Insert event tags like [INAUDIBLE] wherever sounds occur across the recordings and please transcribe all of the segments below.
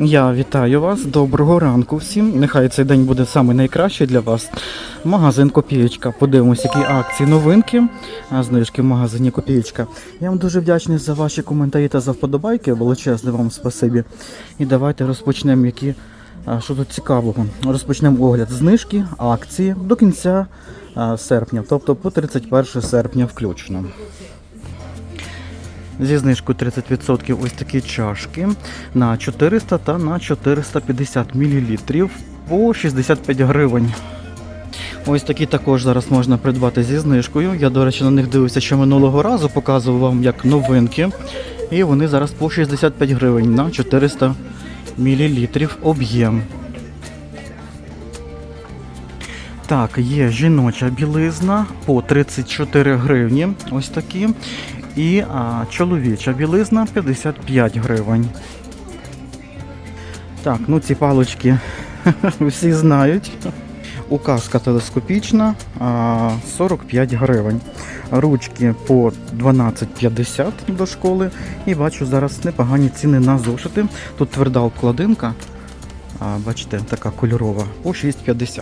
Я вітаю вас, доброго ранку всім. Нехай цей день буде саме найкращий для вас. Магазин Копієчка. Подивимось, які акції, новинки, знижки в магазині Копієчка. Я вам дуже вдячний за ваші коментарі та за вподобайки. Величезне вам спасибі. І давайте розпочнемо, які що тут цікавого. Розпочнемо огляд знижки, акції до кінця серпня, тобто по 31 серпня включно. Зі знижкою 30% ось такі чашки на 400 та на 450 мл по 65 гривень. Ось такі також зараз можна придбати зі знижкою. Я, до речі, на них дивився ще минулого разу, показував вам як новинки. І вони зараз по 65 гривень на 400 мл об'єм. Так, є жіноча білизна по 34 гривні. Ось такі. І а, чоловіча білизна 55 гривень. Так, ну ці палочки [LAUGHS] всі знають. Указка телескопічна 45 гривень. Ручки по 12,50 до школи. І бачу зараз непогані ціни на зошити. Тут тверда обкладинка. Бачите, така кольорова по 6,50.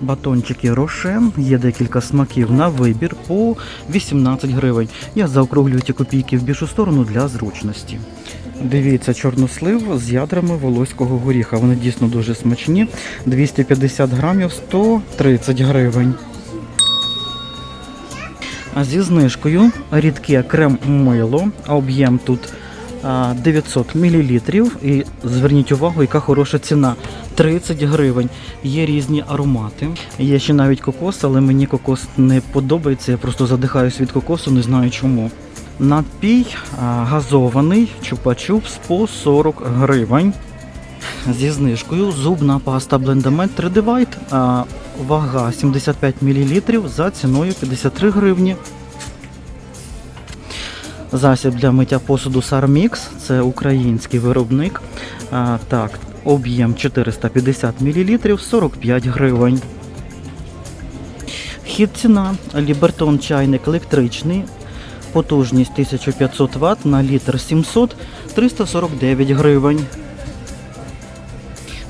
Батончики Рошен, є декілька смаків на вибір по 18 гривень. Я заокруглюю ті копійки в більшу сторону для зручності. Дивіться, чорнослив з ядрами волоського горіха. Вони дійсно дуже смачні. 250 грамів 130 гривень. А зі знижкою рідке крем мило, об'єм тут 900 мл. І зверніть увагу, яка хороша ціна. 30 гривень. Є різні аромати. Є ще навіть кокос, але мені кокос не подобається. Я просто задихаюсь від кокосу, не знаю чому. Напій газований чупа-чупс по 40 гривень. Зі знижкою зубна паста Blendamate 3D White, вага 75 мл за ціною 53 гривні. Засіб для миття посуду Sarmix, це український виробник. А, так, об'єм 450 мл 45 гривень. Хід ціна. Лібертон чайник електричний. Потужність 1500 Вт на літр 700 349 гривень.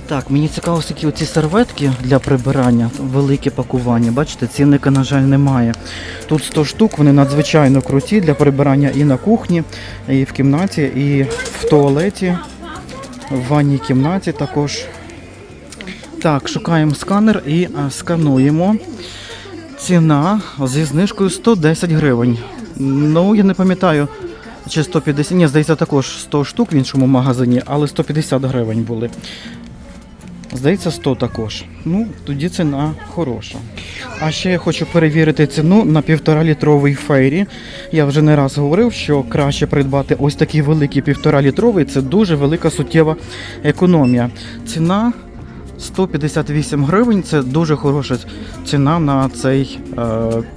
Так, мені цікаво, скільки оці серветки для прибирання, велике пакування. Бачите, цінника, на жаль, немає. Тут 100 штук, вони надзвичайно круті для прибирання і на кухні, і в кімнаті, і в туалеті, в ванній кімнаті також. Так, шукаємо сканер і скануємо. Ціна зі знижкою 110 гривень. Ну, я не пам'ятаю, чи 150, ні, здається, також 100 штук в іншому магазині, але 150 гривень були. Здається, 100 також. Ну, тоді ціна хороша. А ще я хочу перевірити ціну на півтора літровий фейрі. Я вже не раз говорив, що краще придбати ось такий великий півтора літровий. Це дуже велика суттєва економія. Ціна 158 гривень. Це дуже хороша ціна на цей е,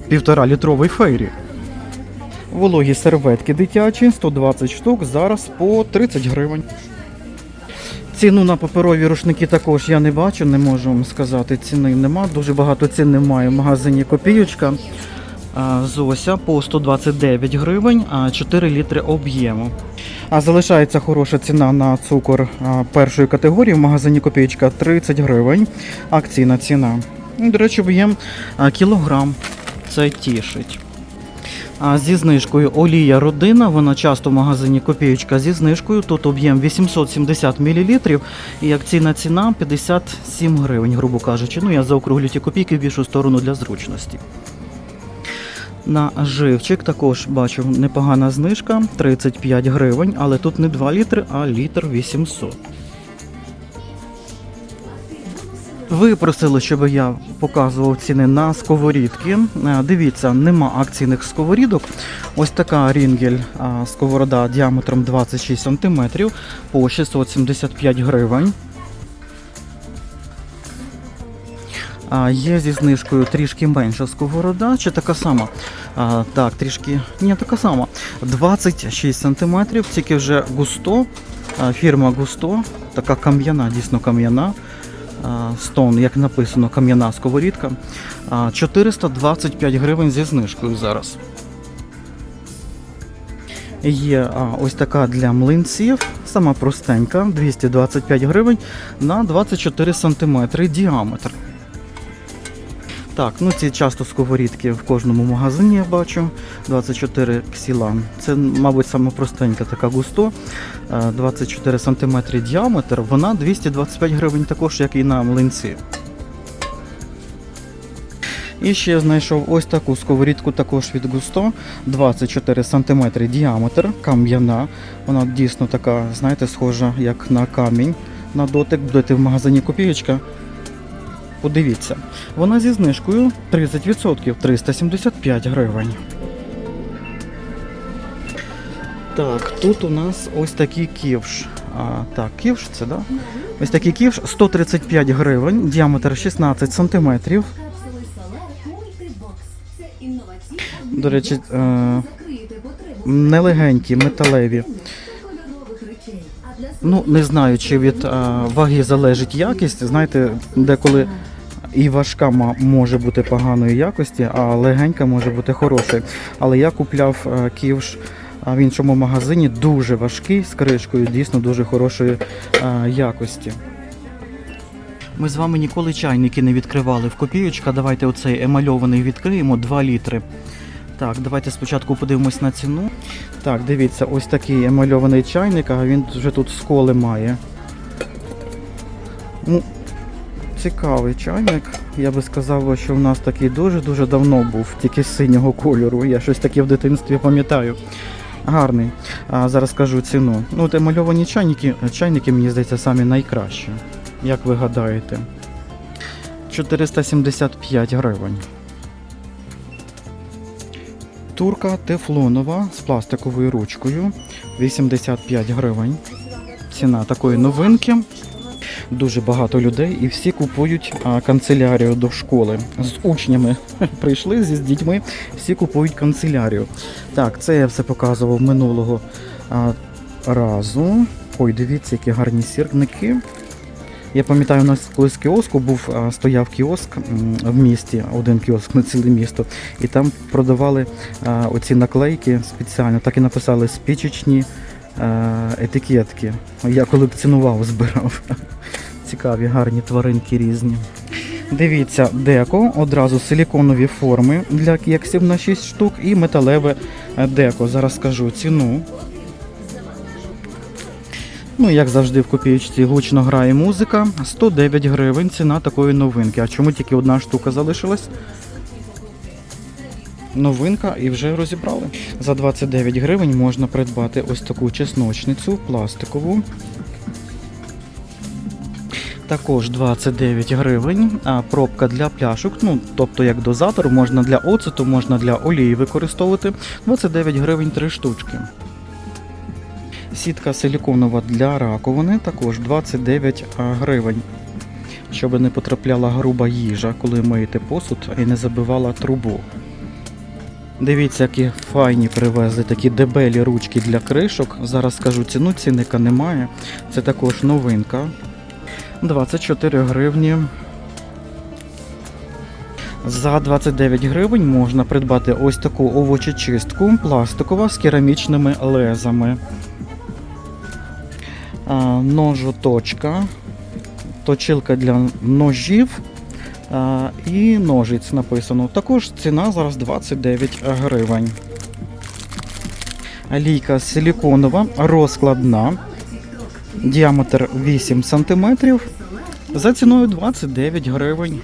півтора літровий фейрі. Вологі серветки дитячі, 120 штук, зараз по 30 гривень. Ціну на паперові рушники також я не бачу, не можу вам сказати. Ціни нема. Дуже багато цін немає в магазині Копіючка. А, Зося по 129 гривень, а 4 літри об'єму. А залишається хороша ціна на цукор першої категорії в магазині Копіючка 30 гривень. Акційна ціна. До речі, об'єм кілограм. Це тішить. А зі знижкою олія родина, вона часто в магазині копієчка зі знижкою. Тут об'єм 870 мл і акційна ціна 57 гривень, грубо кажучи. Ну я заокруглю ті копійки в більшу сторону для зручності. На живчик також бачу непогана знижка 35 гривень, але тут не 2 літри, а літр 800. Ви просили, щоб я показував ціни на сковорідки. Е, Дивіться, нема акційних сковорідок. Ось така рінгель сковорода діаметром 26 см по 675 гривень. Є зі знижкою трішки менша сковорода, чи така сама? Так, трішки. Ні, така сама. 26 см, тільки вже густо. Фірма Густо, така кам'яна, дійсно кам'яна. Стон, як написано, кам'яна сковорідка. 425 гривень зі знижкою зараз. Є ось така для млинців. Сама простенька, 225 гривень на 24 см діаметр. Так, ну ці часто сковорідки в кожному магазині я бачу. 24 ксілан. Це, мабуть, саме простенька така густо. Е, 24 см діаметр. Вона 225 гривень також, як і на млинці. І ще я знайшов ось таку сковорідку також від Густо, 24 см діаметр, кам'яна. Вона дійсно така, знаєте, схожа як на камінь на дотик. Будете в магазині копієчка. Подивіться. Вона зі знижкою 30% 375 гривень. Так, тут у нас ось такий ківш. А, так, ківш це, да? Ось такий ківш 135 гривень, діаметр 16 сантиметрів. До речі, е, нелегенькі, металеві. А Ну, не знаю, чи від е, ваги залежить якість. Знаєте, деколи і важка може бути поганої якості, а легенька може бути хорошою. Але я купляв е, ківш в іншому магазині, дуже важкий, з кришкою, дійсно дуже хорошої е, якості. Ми з вами ніколи чайники не відкривали в копійочка. Давайте оцей емальований відкриємо 2 літри. Так, давайте спочатку подивимось на ціну. Так, дивіться, ось такий емальований чайник, а він вже тут сколи має. Ну, цікавий чайник. Я би сказав, що в нас такий дуже-дуже давно був, тільки синього кольору. Я щось таке в дитинстві пам'ятаю. Гарний. А зараз скажу ціну. Ну, от емальовані чайники, чайники, мені здається, самі найкращі. Як ви гадаєте? 475 гривень. Турка тефлонова з пластиковою ручкою 85 гривень. Ціна такої новинки. Дуже багато людей і всі купують канцелярію до школи. З учнями [LAUGHS] прийшли з дітьми, всі купують канцелярію. Так, це я все показував минулого разу. Ой, дивіться, які гарні сірники. Я пам'ятаю, у нас колись кіоску був, стояв кіоск в місті, один кіоск на ціле місто, і там продавали оці наклейки спеціально, так і написали спічечні етикетки. Я колекціонував, збирав. Цікаві, гарні тваринки різні. Дивіться, деко, одразу силіконові форми для кексів на 6 штук і металеве е, деко. Зараз скажу ціну. Ну, як завжди, в копієчці гучно грає музика. 109 гривень ціна такої новинки. А чому тільки одна штука залишилась? Новинка і вже розібрали. За 29 гривень можна придбати ось таку чесночницю пластикову. Також 29 гривень. Пробка для пляшок, ну тобто як дозатор, можна для оцету, можна для олії використовувати. 29 гривень 3 штучки. Сітка силіконова для раковини також 29 гривень. Щоб не потрапляла груба їжа, коли миєте посуд і не забивала трубу. Дивіться, які файні привезли такі дебелі ручки для кришок. Зараз скажу ціну, цінника немає. Це також новинка. 24 гривні. За 29 гривень можна придбати ось таку овочечистку пластикова з керамічними лезами. Ножоточка, точилка для ножів а, і ножиць написано. Також ціна зараз 29 гривень. Лійка силіконова, розкладна, діаметр 8 см. За ціною 29 гривень.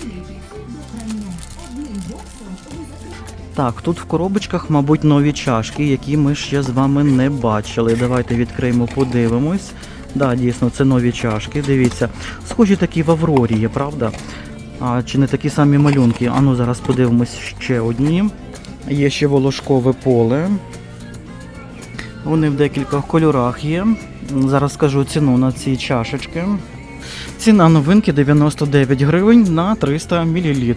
Так, тут в коробочках, мабуть, нові чашки, які ми ще з вами не бачили. Давайте відкриємо, подивимось. Да, дійсно, це нові чашки. Дивіться, схожі такі в Аврорі є, правда? А чи не такі самі малюнки? Ану, зараз подивимось ще одні. Є ще волошкове поле. Вони в декількох кольорах є. Зараз скажу ціну на ці чашечки. Ціна новинки 99 гривень на 300 мл.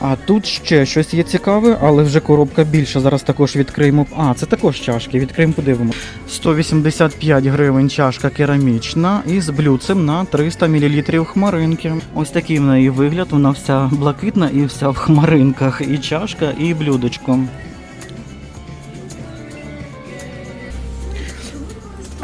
А тут ще щось є цікаве, але вже коробка більша. Зараз також відкриємо. А, це також чашки. Відкриємо, подивимо. 185 гривень чашка керамічна із блюдцем на 300 мл хмаринки. Ось такий в неї вигляд. Вона вся блакитна і вся в хмаринках. І чашка, і блюдечко.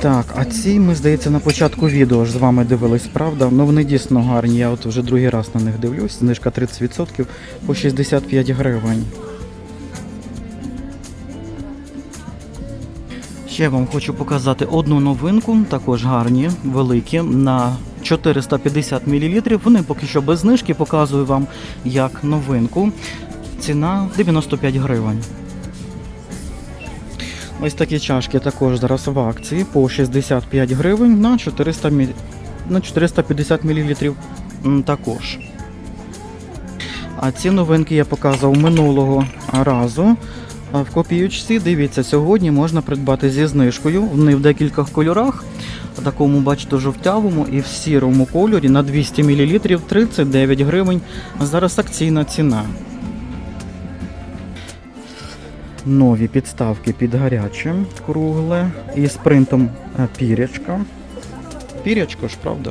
Так, а ці, ми, здається, на початку відео ж з вами дивились, правда? Ну вони дійсно гарні. Я от вже другий раз на них дивлюсь. Знижка 30% по 65 гривень. Ще вам хочу показати одну новинку, також гарні, великі, на 450 мл. Вони поки що без знижки, показую вам як новинку. Ціна 95 гривень. Ось такі чашки також зараз в акції по 65 гривень на 400 мі... на 450 мл також. А ці новинки я показував минулого разу. В копіючці, дивіться, сьогодні можна придбати зі знижкою. Вони в декількох кольорах. Такому, бачите, жовтявому і в сірому кольорі на 200 мл 39 гривень. Зараз акційна ціна. Нові підставки під гаряче кругле і з принтом е, пірячка. Пірячко ж, правда?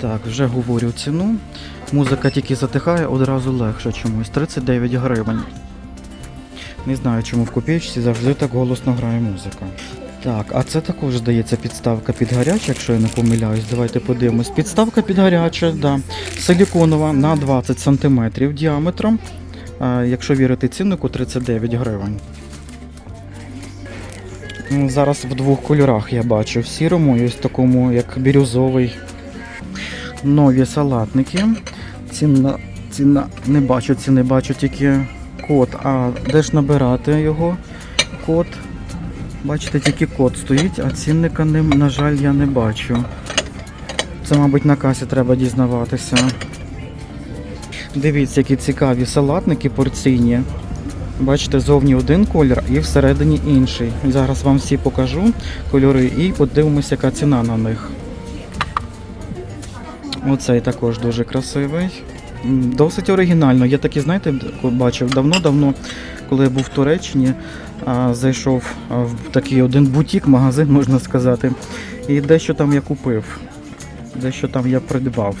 Так, вже говорю ціну. Музика тільки затихає, одразу легше чомусь. 39 гривень. Не знаю, чому в копійці завжди так голосно грає музика. Так, а це також здається підставка під гаряче, якщо я не помиляюсь. Давайте подивимось. Підставка під гаряче, да. Силіконова на 20 см діаметром. Якщо вірити ціннику, 39 гривень. Зараз в двох кольорах я бачу. В сірому і ось такому, як бірюзовий. Нові салатники. Ціна, ціна не бачу, ціни бачу тільки код. А де ж набирати його? Код. Бачите, тільки код стоїть, а цінника, на жаль, я не бачу. Це, мабуть, на касі треба дізнаватися. Дивіться, які цікаві салатники порційні. Бачите, зовні один колір і всередині інший. Зараз вам всі покажу кольори і подивимося, яка ціна на них. Оцей також дуже красивий. Досить оригінально. Я такі, знаєте, бачив давно-давно, коли я був в Туреччині, зайшов в такий один бутік, магазин, [LAUGHS] можна сказати. І дещо там я купив, дещо там я придбав.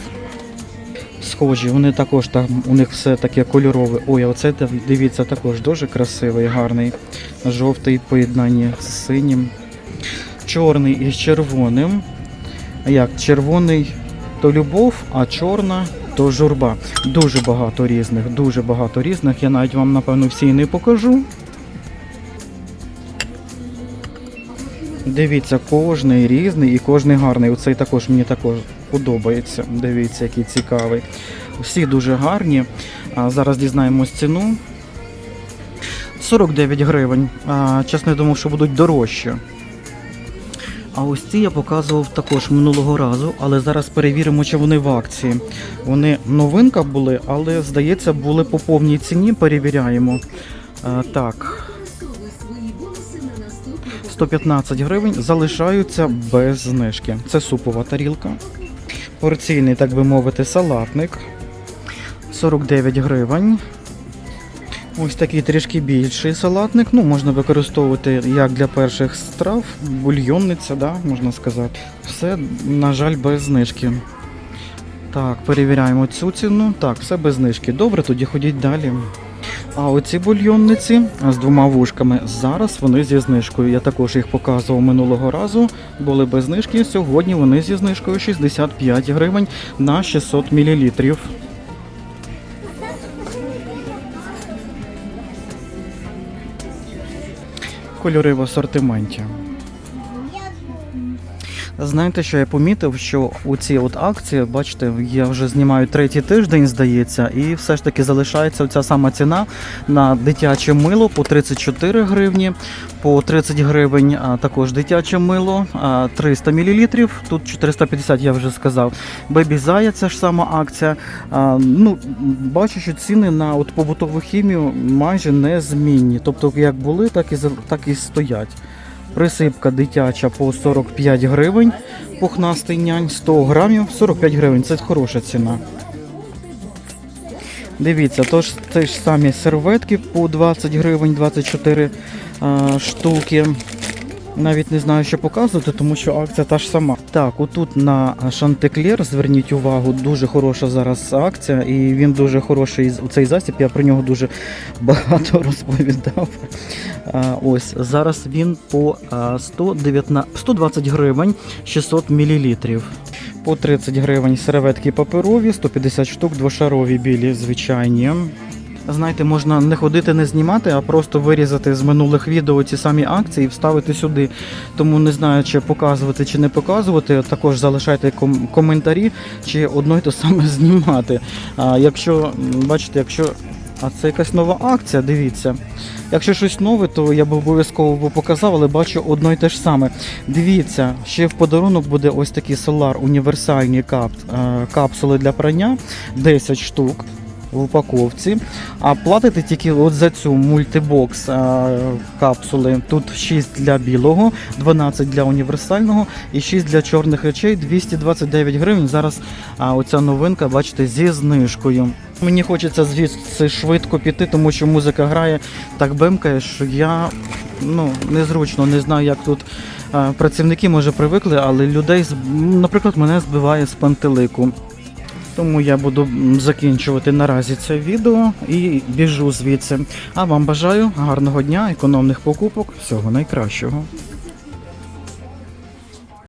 Схожі, вони також там, у них все таке кольорове. Ой, а оце дивіться також дуже красивий, гарний. Жовтий в поєднанні з синім. Чорний із червоним. Як червоний то любов, а чорна то журба. Дуже багато різних, дуже багато різних. Я навіть вам, напевно, всі не покажу. Дивіться, кожний різний і кожний гарний. Оцей також мені також подобається. Дивіться, який цікавий. Всі дуже гарні. Зараз дізнаємось ціну. 49 гривень. Чесно, я думав, що будуть дорожчі. А ось ці я показував також минулого разу, але зараз перевіримо, чи вони в акції. Вони новинка були, але здається, були по повній ціні. Перевіряємо. Так, Використовуй свої бонуси на наступний 115 гривень залишаються без знижки. Це супова тарілка. Порційний, так би мовити, салатник. 49 гривень. Ось такий трішки більший салатник. Ну, можна використовувати як для перших страв, бульйонниця, да, можна сказати. Все, на жаль, без знижки. Так, перевіряємо цю ціну. Так, все без знижки. Добре, тоді ходіть далі. А оці бульйонниці з двома вушками зараз вони зі знижкою. Я також їх показував минулого разу. Були без знижки. Сьогодні вони зі знижкою 65 гривень на 600 мл. Кольори в асортименті. Знаєте, що я помітив, що у ці от акції, бачите, я вже знімаю третій тиждень, здається, і все ж таки залишається ця сама ціна на дитяче мило по 34 гривні, по 30 гривень а, також дитяче мило, а, 300 мл, тут 450, я вже сказав. Бебі Зая, це ж сама акція. А, ну, бачу, що ціни на от побутову хімію майже незмінні. Тобто, як були, так і так і стоять. Присипка дитяча по 45 гривень, пухнастий нянь, 100 грамів, 45 гривень. Це хороша ціна. Дивіться, тож це ж самі серветки по 20 гривень, 24 а, штуки. Навіть не знаю, що показувати, тому що акція та ж сама. Так, отут на Шантеклер, зверніть увагу, дуже хороша зараз акція, і він дуже хороший цей засіб. Я про нього дуже багато [LAUGHS] розповідав. А, ось зараз він по а, 119, 120 гривень 600 мл. По 30 гривень серветки паперові, 150 штук, двошарові білі, звичайні. Знаєте, можна не ходити, не знімати, а просто вирізати з минулих відео ці самі акції і вставити сюди. Тому не знаю, чи показувати, чи не показувати. Також залишайте ком- коментарі, чи одно й то саме [LAUGHS] знімати. А якщо бачите, якщо. А це якась нова акція, дивіться. Якщо щось нове, то я б обов'язково показав, але бачу одно й те ж саме. Дивіться, ще в подарунок буде ось такий Solar універсальні кап, капсули для прання, 10 штук в упаковці. А платите тільки от за цю мультибокс е, капсули. Тут 6 для білого, 12 для універсального і 6 для чорних речей, 229 гривень. Зараз оця новинка, бачите, зі знижкою. Мені хочеться звідси швидко піти, тому що музика грає так бимкає, що я ну, незручно не знаю, як тут е, працівники може привикли, але людей, наприклад, мене збиває з пантелику. Тому я буду закінчувати наразі це відео і біжу звідси. А вам бажаю гарного дня, економних покупок, всього найкращого.